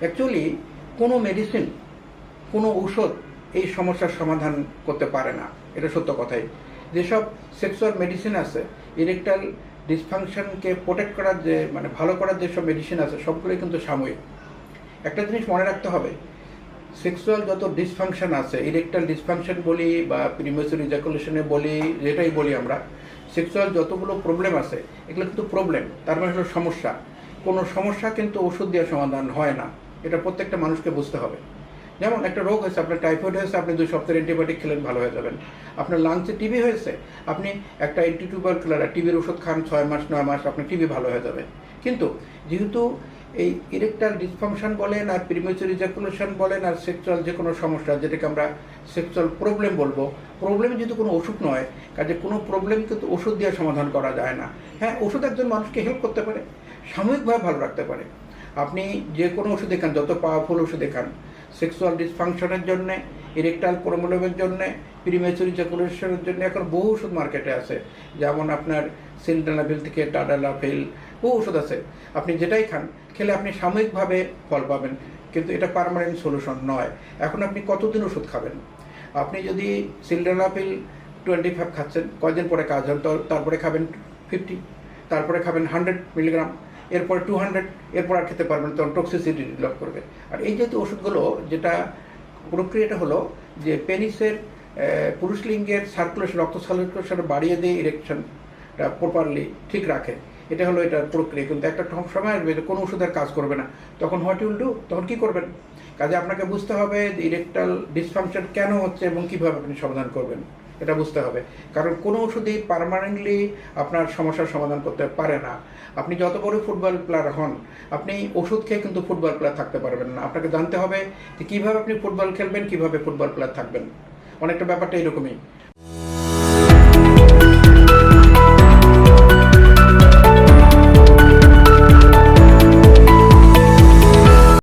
Actually কোনো medicine কোনো ঔষধ এই সমস্যার সমাধান করতে পারে না। এটা সত্য কথাই। যেসব সেক্সুয়াল মেডিসিন আছে ইরেকটাল ডিসফাংশনকে প্রোটেক্ট করার যে মানে ভালো করার যেসব মেডিসিন আছে, সবগুলোই কিন্তু সাময়িক। একটা জিনিস মনে রাখতে হবে সেক্সুয়াল যত ডিসফাংশন আছে ইরেকটাল ডিসফাংশন বলি বা প্রিমেসুর ইজাকুলেশনে বলি, যেটাই বলি আমরা সেক্সুয়াল যতগুলো প্রবলেম আছে, এগুলো কিন্তু প্রবলেম তার মানে হলো সমস্যা। কোনো সমস্যা কিন্তু ওষুধ দিয়ে সমাধান হয় না। এটা প্রত্যেকটা মানুষকে বুঝতে হবে। যেমন একটা রোগ হয়েছে, আপনার টাইফয়েড হয়েছে, আপনি দুই সপ্তাহের অ্যান্টিবায়োটিক খেলেন, ভালো হয়ে যাবেন। আপনার লাংসে টিবি হয়েছে, আপনি একটা অ্যান্টিটিউবারকুলার টিবির ওষুধ খান ছয় মাস, নয় মাস, আপনার টিবি ভালো হয়ে যাবে। কিন্তু যেহেতু এই ইরেকটাল ডিসফাংশন বলেন, আর প্রিমেচুর ইজাকুলেশন বলেন, আর সেক্সুয়াল যে কোনো সমস্যা, যেটাকে আমরা সেক্সুয়াল প্রবলেম বলব প্রবলেম যেহেতু কোনো ওষুধ নয়, কাজে কোনো প্রবলেম কিন্তু ওষুধ দিয়ে সমাধান করা যায় না। হ্যাঁ ওষুধ একজন মানুষকে হেল্প করতে পারে, সাময়িকভাবে ভালো রাখতে পারে। আপনি যে কোনো ওষুধে খান, যত পাওয়ারফুল ওষুধ খান সেক্সুয়াল ডিসফাংশনের জন্যে ইরেকটাল প্রবলেমের জন্যে প্রিমেচুর ইজাকুলেশনের জন্য এখন বহু ওষুধ মার্কেটে আছে। যেমন আপনার সিলডানাভিল থেকে টাডালাভিল বহু ওষুধ আছে। আপনি যেটাই খান, খেলে আপনি সাময়িকভাবে ফল পাবেন, কিন্তু এটা পার্মানেন্ট সলিউশন নয়। এখন আপনি কতদিন ওষুধ খাবেন? আপনি যদি সিলডানাভিল টোয়েন্টি ফাইভ খাচ্ছেন, কয়দিন পরে কাজ তো তারপরে খাবেন ফিফটি তারপরে খাবেন হান্ড্রেড মিলিগ্রাম এরপরে টু হান্ড্রেড এরপর আর খেতে পারবেন তখন টক্সিসিটি ডেভেলপ করবে আর এই যেহেতু ওষুধগুলো, যেটা প্রক্রিয়াটা হলো যে পেনিসের পুরুষ লিঙ্গের সার্কুলেশন রক্ত সার্কুলেশন বাড়িয়ে দিয়ে ইরেকশনটা প্রপারলি ঠিক রাখে। এটা হলো এটার প্রক্রিয়া। কিন্তু একটা সময় আসবে যে কোনো ওষুধের কাজ করবে না। তখন হোয়াট ইউল ডু তখন কী করবেন? কাজে আপনাকে বুঝতে হবে যে ইরেকটাল ডিসফাংশন কেন হচ্ছে এবং কীভাবে আপনি সমাধান করবেন। এটা বুঝতে হবে। কারণ কোনো ওষুধই পারমানেন্টলি আপনার সমস্যার সমাধান করতে পারে না। আপনি যত বড় ফুটবল প্লেয়ার হন, আপনি ওষুধ খেয়ে কিন্তু ফুটবল প্লেয়ার থাকতে পারবেন না। আপনাকে জানতে হবে যে কীভাবে আপনি ফুটবল খেলবেন, কীভাবে ফুটবল প্লেয়ার থাকবেন। অনেকটা ব্যাপারটা এরকমই।